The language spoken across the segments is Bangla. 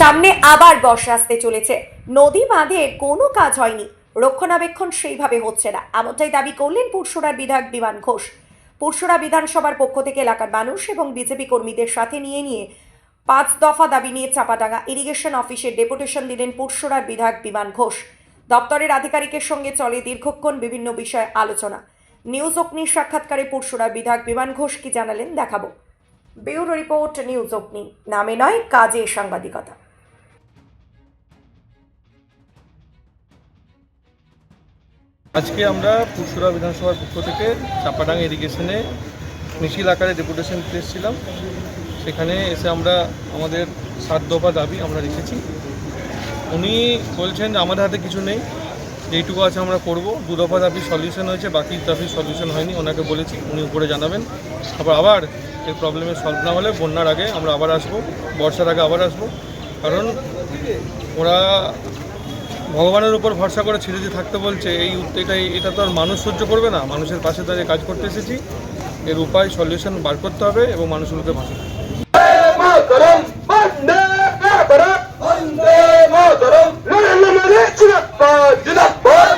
সামনে আবার বর্ষা আসতে চলেছে। নদী বাঁধের কোনো কাজ হয়নি। রক্ষণাবেক্ষণ সেইভাবে হচ্ছে না। এমনটাই দাবি করলেন পুরসুরার বিধায়ক বিমান ঘোষ। পুরসুরা বিধানসভার পক্ষ থেকে এলাকার মানুষ এবং বিজেপি কর্মীদের সাথে নিয়ে নিয়ে পাঁচ দফা দাবি নিয়ে চাপাডাঙ্গা ইরিগেশন অফিসে ডেপুটেশন দিলেন পুরসুরার বিধায়ক বিমান ঘোষ। দপ্তরের আধিকারিকের সঙ্গে চলে দীর্ঘক্ষণ বিভিন্ন বিষয়ে আলোচনা। নিউজ অগ্নির সাক্ষাৎকারে পুরসুরার বিধায়ক বিমান ঘোষ কি জানালেন দেখাবো। ব্যুরো রিপোর্ট, নিউজ অগ্নি। নামে নয়, কাজে সাংবাদিকতা। আজকে আমরা পুরসুরা বিধানসভার পক্ষ থেকে চাপাডাঙ্গা ইরিগেশনে মিছিল আকারে ডেপুটেশন এসেছিলাম। সেখানে এসে আমরা আমাদের সাত দফা দাবি আমরা রেখেছি। উনি বলছেন, আমাদের হাতে কিছু নেই। যেইটুকু আছে আমরা করব। দু দফা দাবি সলিউশন হয়েছে, বাকি দাবি সলিউশন হয়নি। ওনাকে বলেছি, উনি উপরে জানাবেন। তারপর আবার এই প্রবলেমের সলভ না হলে বন্যার আগে আমরা আবার আসব, বর্ষার আগে আবার আসব। কারণ ওরা ভগবানের উপর ভরসা করে ছেড়ে দিয়ে থাকতে বলছে, এই এটা এটা তো আর মানুষ সহ্য করবে না। মানুষের পাশে দাঁড়িয়ে কাজ করতে এসেছি। এর উপায় সলিউশন বার করতে হবে এবং মানুষগুলোকে ভাষা মাতরম বন্দে মাতরম বন্দে মাতরম নরেন্দ্র মোদী জিন্দাবাদ জিন্দাবাদ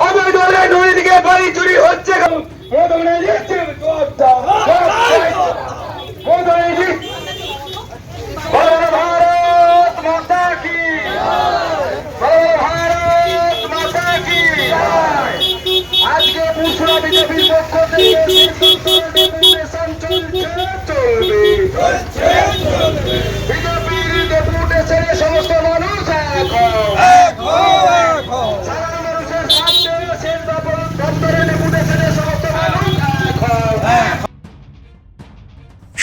অবৈধ রে নদী থেকে বাড়ি চুরি হচ্ছে মোদী মোদী ভারত মাতা কি ভারত মাতা কি আজকে পুষরা বিজেপির পক্ষ থেকে ডেপুটেশন চলবে বিজেপির ডেপুটেশনে সমস্ত মানুষ এক হও। সাধারণ মানুষের স্বার্থে শেষ দপ্তর- দপ্তরে ডেপুটেশনে সমস্ত মানুষ এক হও।